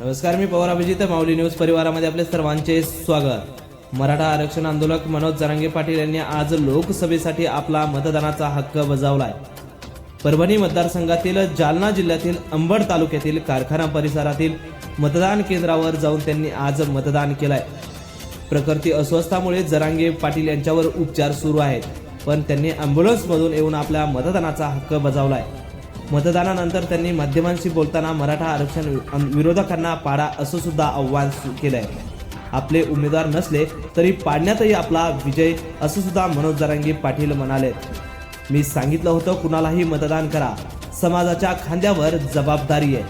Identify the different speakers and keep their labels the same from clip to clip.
Speaker 1: नमस्कार मी पवार अभिजित माऊली न्यूज परिवारामध्ये आपले सर्वांचे स्वागत. मराठा आरक्षण आंदोलक मनोज जरांगे पाटील यांनी आज लोकसभेसाठी आपला मतदानाचा हक्क बजावलाय. परभणी मतदारसंघातील जालना जिल्ह्यातील अंबड तालुक्यातील कारखाना परिसरातील मतदान केंद्रावर जाऊन त्यांनी आज मतदान केलंय. प्रकृती अस्वस्थामुळे जरांगे पाटील यांच्यावर उपचार सुरू आहेत पण त्यांनी अँब्युलन्समधून येऊन आपल्या मतदानाचा हक्क बजावलाय. मतदानानंतर त्यांनी माध्यमांशी बोलताना मराठा आरक्षण विरोधकांना पाडा असं सुद्धा आव्हान केलं केलंय. आपले उमेदवार नसले तरी पाडण्यातही आपला विजय असं सुद्धा मनोज जरांगे पाटील म्हणाले. मी सांगितलं होतं कुणालाही मतदान करा. समाजाच्या खांद्यावर जबाबदारी आहे.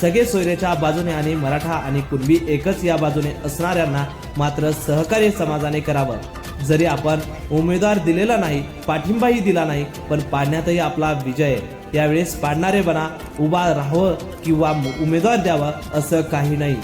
Speaker 1: सगळे सोयरेच्या बाजूने आणि मराठा आणि कुणबी एकच या बाजूने असणाऱ्यांना मात्र सहकार्य समाजाने करावं. जरी आपण उमेदवार दिलेला नाही पाठिंबाही दिला नाही पण पाडण्यातही आपला विजय आहे. यावेळेस पाडणारे बना उभा राहावं किंवा उमेदवार द्यावं असं काही नाही.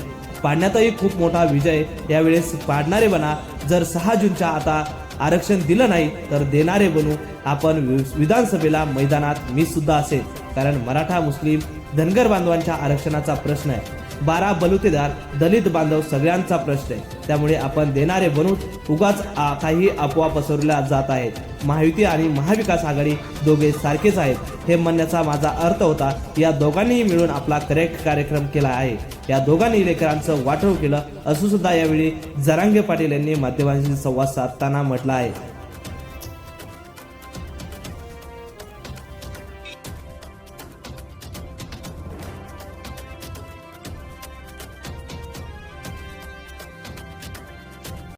Speaker 1: पाडण्यातही खूप मोठा विजय यावेळेस पाडणारे बना जर सहा जूनच्या आता आरक्षण दिलं नाही तर देणारे बनू आपण वि- विधानसभेला मैदानात मी सुद्धा असेल. कारण मराठा मुस्लिम धनगर बांधवांच्या आरक्षणाचा प्रश्न आहे. बारा बलुतेदार दलित बांधव सगळ्यांचा प्रश्न आहे. त्यामुळे आपण देणारे बनूच उगाच काही अफवा पसरवल्या जात आहेत. महायुती आणि महाविकास आघाडी दोघे सारखेच आहेत. हे म्हणण्याचा माझा अर्थ होता या दोघांनीही मिळून आपला करेक्ट कार्यक्रम केला आहे. या दोघांनी लेकरांचं वाटव केलं असं सुद्धा यावेळी जरांगे पाटील यांनी माध्यमांशी संवाद साधताना म्हटलं आहे.